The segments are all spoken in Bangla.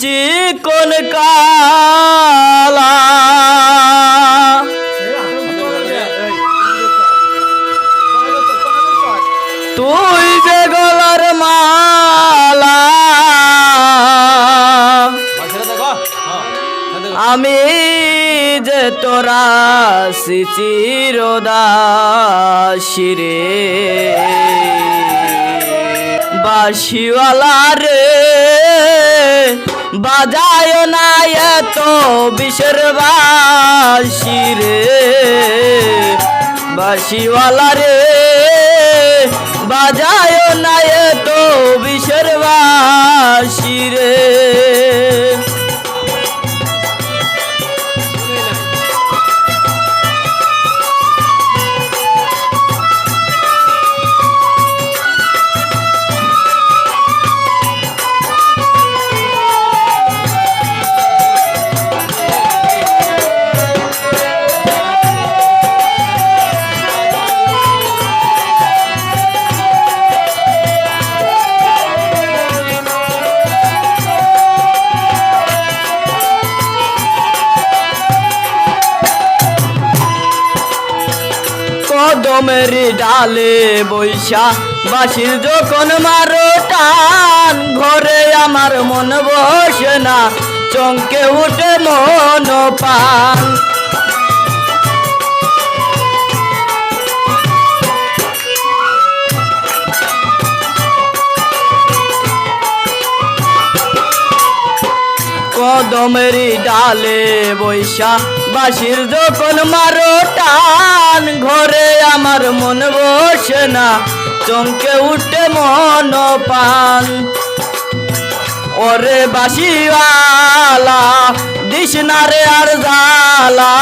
চিকন কালা। তুই যে গলার মালা। আমি যে তোরা চিরদাসী রে। বাসিওয়ালা রে। বাজায় না এত বিশের বাসি রে। বাসিওয়ালা রে বাজায় না এত বিশের বাসি কদমের ডালে বৈশা বাসির যখন মারো টান, ঘরে আমার মন বসে না, চমকে উঠে মন পান কদমের ডালে বৈশা বাসির যখন মারো টান আমার মন বসে না, চমকে উঠে মন পান ওরে বাসিওয়ালা দিস না রে আর জালা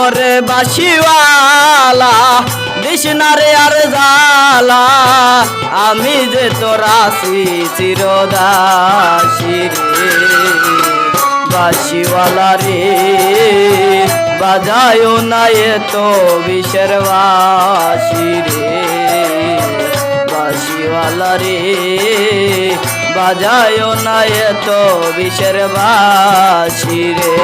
ওরে বাসিওয়ালা দিশনারে আর জালা আমি যে তোরা চিরদাসী রে। বাসিওয়ালা রে বাজায় না তো বিষের বাসি রে। বাসিওয়ালা রে বাজায় না তো বিষের বাসি রে।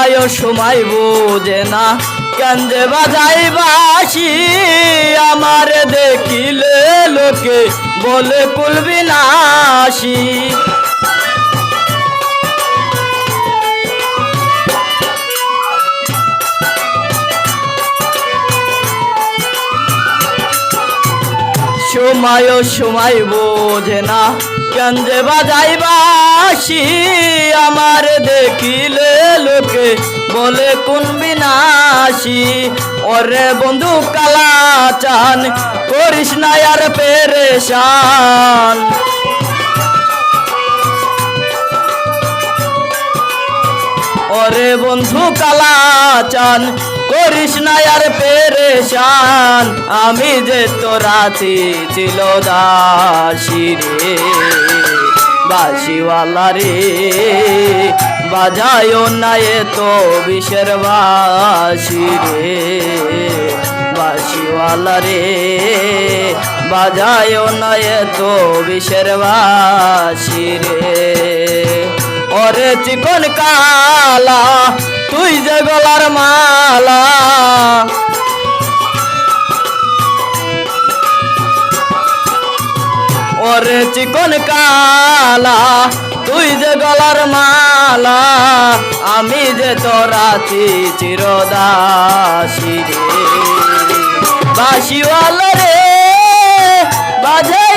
সময় সময় বোঝে না। কান্দে বাজাই বাসি, আমার দেখিলে লোকে বলে কুলবি নাসি সময় সময় বোঝে না। কেন্দ্রে বাজাই বাসি, আমার দেখিলে লোকে বলে, কোন বিনাশি? ওরে বন্ধু কালা চান, করিস না আর পেরেশান। ওরে বন্ধু কালা চান, করিস না আর পেরেশান। আমি যে তোরা ছিল দাসী রে, বাসিওয়ালা রে। বাজায় না এ তো বিষের বাসি রে। বাসিওয়ালা রে বাজায় না এ তো বিষের বাসি রে। ওরে চিকন কালা, তুই যে গলার মালা। ওরে চিকন কালা, তুই যে গলার মালা। আমি যে তোর আছি চিরদাসী রে। বাসিওয়ালা রে বাজে